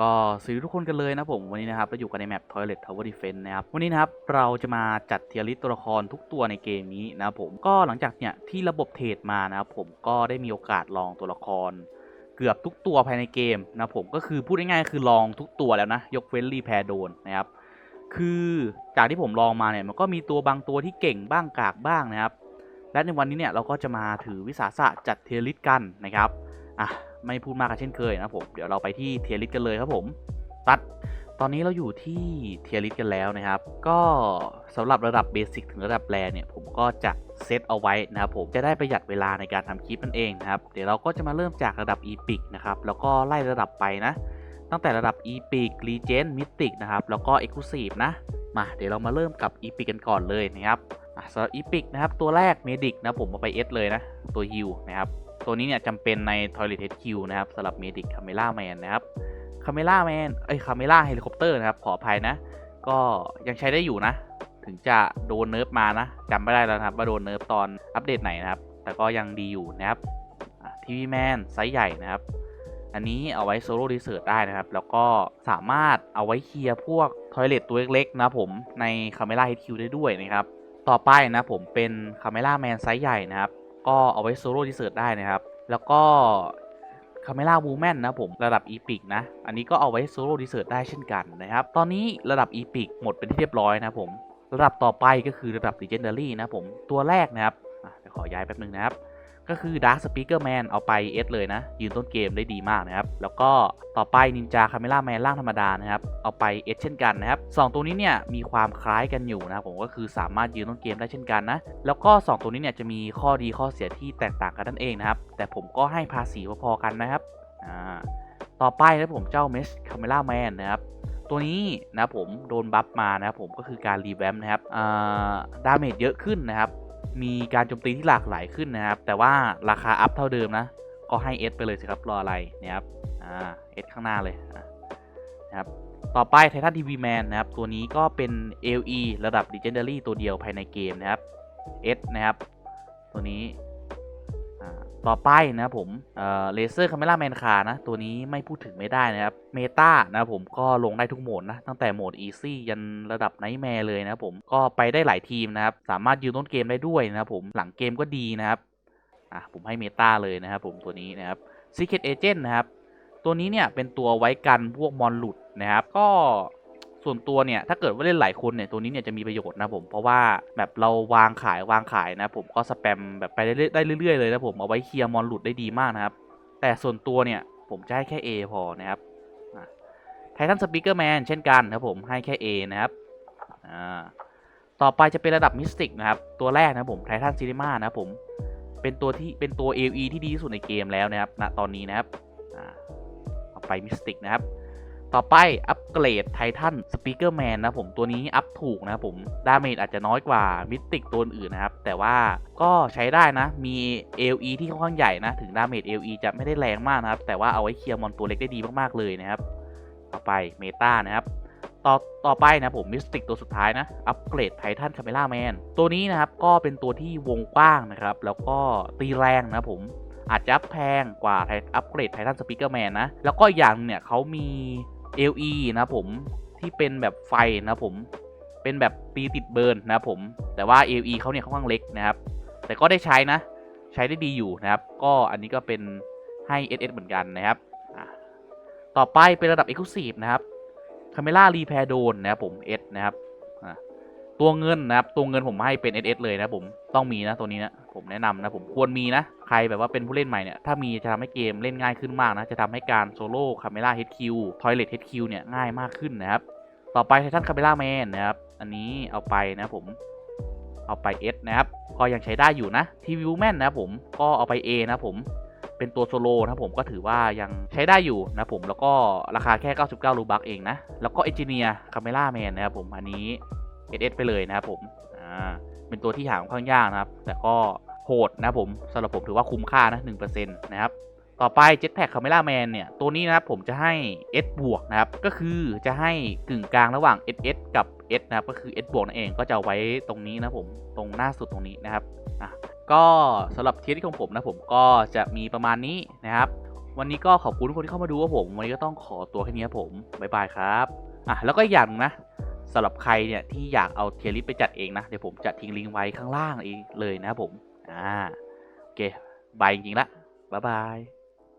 ก็สวัสดีทุกคนกันเลยนะผมวันนี้นะครับเราอยู่กันในแมป Toilet Tower Defense นะครับวันนี้นะครับเราจะมาจัดเทียริสตัวละครทุกตัวในเกมนี้นะครับผมก็หลังจากเนี่ยที่ระบบเทรดมานะครับผมก็ได้มีโอกาสลองตัวละคร เกือบทุกตัวภายในเกมนะผมก็คือพูดง่ายๆคือลองทุกตัวแล้วนะยกเว้นรีแพร์โดนนะครับคือจากที่ผมลองมาเนี่ยมันก็มีตัวบางตัวที่เก่งบ้างกากบ้างนะครับและในวันนี้เนี่ยเราก็จะมาถือวิสาสะจัดเทียริสกันนะครับอะ ไม่พูดมากกันเช่นเคยนะผมเดี๋ยวเราไปที่เทียริสกันเลยครับผมตัดตอนนี้เราอยู่ที่เทียริสกันแล้วนะครับ ก็สำหรับระดับเบสิกถึงระดับแรเนี่ยผมก็จะเซตเอาไว้นะครับผมจะได้ประหยัดเวลาในการทำคลิปนั่นเองนะครับเดี๋ยวเราก็จะมาเริ่มจากระดับ Epic นะครับแล้วก็ไล่ระดับไปนะ ตั้งแต่ระดับ Epic Legend Mythic นะครับแล้วก็ Exclusive นะมาเดี๋ยวเรามาเริ่มกับ Epic กันก่อนเลยนะครับอะสำหรับ Epic นะครับตัวแรก Medic นะผมเอาไป S เลยนะตัว Heal นะครับ ตัวนี้เนี่ยจำเป็นใน Toilet HQ นะครับสำหรับ Medic Camera Man นะครับ Camera Man เอ้ย Camera Helicopter นะครับ ขออภัยนะ ก็ยังใช้ได้อยู่นะ ถึงจะโดนเนิร์ฟมานะจำไม่ได้แล้วนะครับ ว่าโดนเนิร์ฟตอนอัปเดตไหนนะครับ แต่ก็ยังดีอยู่นะครับทีวีแมนไซส์ใหญ่นะครับ อันนี้เอาไว้โซโล่รีเสิร์ชได้นะครับ แล้วก็สามารถเอาไว้เคลียร์พวกทอยเลตตัวเล็กๆนะผมใน Camera HQ ได้ด้วยนะครับ ต่อไปนะผมเป็น Camera Man ไซส์ใหญ่นะครับ ก็เอาไว้โซโล่ดีเสิร์ชได้นะครับ แล้วก็คาเมล่าวูแมนนะผมระดับอีพิกนะ อันนี้ก็เอาไว้โซโล่ดีเสิร์ชได้เช่นกันนะครับ ตอนนี้ระดับอีพิกหมดเป็นที่เรียบร้อยนะผม ระดับต่อไปก็คือระดับลีเจนดารี่นะผม ตัวแรกนะครับอะเดี๋ยวขอย้ายแป๊บนึงนะครับ ก็คือ Dark Speaker Man เอาไป S เลยนะ ยืนต้นเกมได้ดีมากนะครับ แล้วก็ต่อไป Ninja Camera Man ร่างธรรมดานะครับ เอาไป S เช่นกันนะครับสองตัวนี้เนี่ยมีความคล้ายกันอยู่นะผมก็คือสามารถยืนต้นเกมได้เช่นกันนะ แล้วก็ 2 ตัวนี้เนี่ยจะมีข้อดีข้อเสียที่แตกต่างกันนั่นเองนะครับ แต่ผมก็ให้ภาษีพอๆกันนะครับอ่าต่อไปนะผมเจ้า Mesh Camera Man นะครับตัวนี้นะผมโดนบัฟมานะครับผมก็คือการรีแวมนะครับอ่าดาเมจเยอะขึ้นนะครับ มีการโจมตีที่หลากหลายขึ้นนะครับ แต่ว่าราคาอัพเท่าเดิมนะ ก็ให้ S ไปเลยสิครับรออะไรนะครับอ่า S ข้างหน้าเลยนะครับต่อไปไททันทีวีแมนนะครับ ตัวนี้ก็เป็น LE ระดับ Legendary ตัวเดียวภายในเกมนะครับ S นะครับ ตัวนี้ ต่อไปนะผมเลเซอร์คาเมล่าแมนคานะ ตัวนี้ไม่พูดถึงไม่ได้นะครับเมตานะผมก็ลงได้ทุกโหมดนะ ตั้งแต่โหมด Easy ยันระดับไนท์แมร์เลยนะผมก็ไปได้หลายทีมนะครับ สามารถยืนต้นเกมได้ด้วยนะครับผมหลังเกมก็ดีนะครับอะผมให้เมตาเลยนะครับผมตัวนี้นะครับ Secret Agent นะครับ ตัวนี้เนี่ยเป็นตัวไว้กันพวกมอนหลุดนะครับ ก็ ส่วนตัวเนี่ยถ้าเกิดว่าเล่นหลายคนเนี่ยตัวนี้เนี่ยจะมีประโยชน์นะผมเพราะว่าแบบเราวางขายวางขายนะผมก็สแปมแบบไปได้เรื่อยไดเรื่อยๆเลยนะผมเอาไว้เคลียร์มอนหลุดได้ดีมากนะครับ แต่ส่วนตัวเนี่ยผมจะให้แค่ A พอนะครับไททันสปีกเกอร์แมนเช่นกันนะครับผมให้แค่ A นะครับต่อไปจะเป็นระดับมิสติกนะครับตัวแรกนะผมไททันซีนีมานะผมเป็นตัวที่เป็นตัว AE ที่ดีที่สุดในเกมแล้วนะครับณตอนนี้นะครับเอาไปมิสติกนะครับ ต่อไปอัปเกรดไททันสปีกเกอร์แมนนะผมตัวนี้อัพถูกนะผมดาเมจอาจจะน้อยกว่ามิสติกตัวอื่นนะครับ แต่ว่าก็ใช้ได้นะ มี LE ที่ค่อนข้างใหญ่นะ ถึงดาเมจ LE จะไม่ได้แรงมากนะครับ แต่ว่าเอาไว้เคลียร์มอนตัวเล็กได้ดีมากๆเลยนะครับ ต่อไปเมตานะครับต่อต่อไปนะผมมิสติกตัวสุดท้ายนะ อัปเกรดไททันคาเมล่าแมนตัวนี้นะครับก็เป็นตัวที่วงกว้างนะครับ แล้วก็ตีแรงนะผมอาจจะแพงกว่าอัปเกรดไททันสปีกเกอร์แมนนะ แล้วก็อย่างเนี่ยเขามี LE นะผมที่เป็นแบบไฟนะผมเป็นแบบตีติดเบิร์นนะผมแต่ว่า LE เขาเนี่ยค่อนข้างเล็กนะครับ แต่ก็ได้ใช้นะ ใช้ได้ดีอยู่นะครับ ก็อันนี้ก็เป็นให้ SS เหมือนกันนะครับต่อไปเป็นระดับ Exclusive นะครับ Camera r e p a i r d o n นะครับผม S นะครับ ตัวเงินนะครับ ตัวเงินผมให้เป็น SS เลยนะผมต้องมีนะตัวนี้นะผมแนะนำนะผมควรมีนะ ใครแบบว่าเป็นผู้เล่นใหม่เนี่ยถ้ามีจะทำให้เกมเล่นง่ายขึ้นมากนะ จะทำให้การโซโล่คาเมล่า HQ Toilet HQ เนี่ยง่ายมากขึ้นนะครับ ต่อไปไททันคาเมล่าแมนนะครับ อันนี้เอาไปนะผมเอาไป S นะครับก็ยังใช้ได้อยู่นะทีวิวแมนนะผมก็เอาไป A นะผมเป็นตัวโซโล่นะผมก็ถือว่ายังใช้ได้อยู่นะผมแล้วก็ราคาแค่ 99รูบักเองนะ แล้วก็เอนจิเนียร์คาเมล่าแมนนะครับผมอันนี้ SS ไปเลยนะครับผมอ่าเป็นตัวที่หาค่อนข้างยากนะครับ แต่ก็โหดนะผมสำหรับผมถือว่าคุ้มค่านะ1%นะครับต่อไป Jetpack Camera Man เนี่ย ตัวนี้นะครับผมจะให้ S บวกนะครับ ก็คือจะให้กึ่งกลางระหว่าง SS กับ S นะครับ ก็คือ S บวกนั่นเองก็จะไว้ตรงนี้นะผมตรงหน้าสุดตรงนี้นะครับอะก็สำหรับเทียร์ที่ของผมนะผมก็จะมีประมาณนี้นะครับ วันนี้ก็ขอบคุณทุกคนที่เข้ามาดูครับผม วันนี้ก็ต้องขอตัวแค่นี้ผม บ๊ายบายครับอะแล้วก็อีกอย่างนึงนะ สำหรับใครเนี่ยที่อยากเอาเทียริสไปจัดเองนะ เดี๋ยวผมจะทิ้งลิงก์ไว้ข้างล่างเองเลยนะผม อ่า โอเค บายจริงๆละ บ๊ายบาย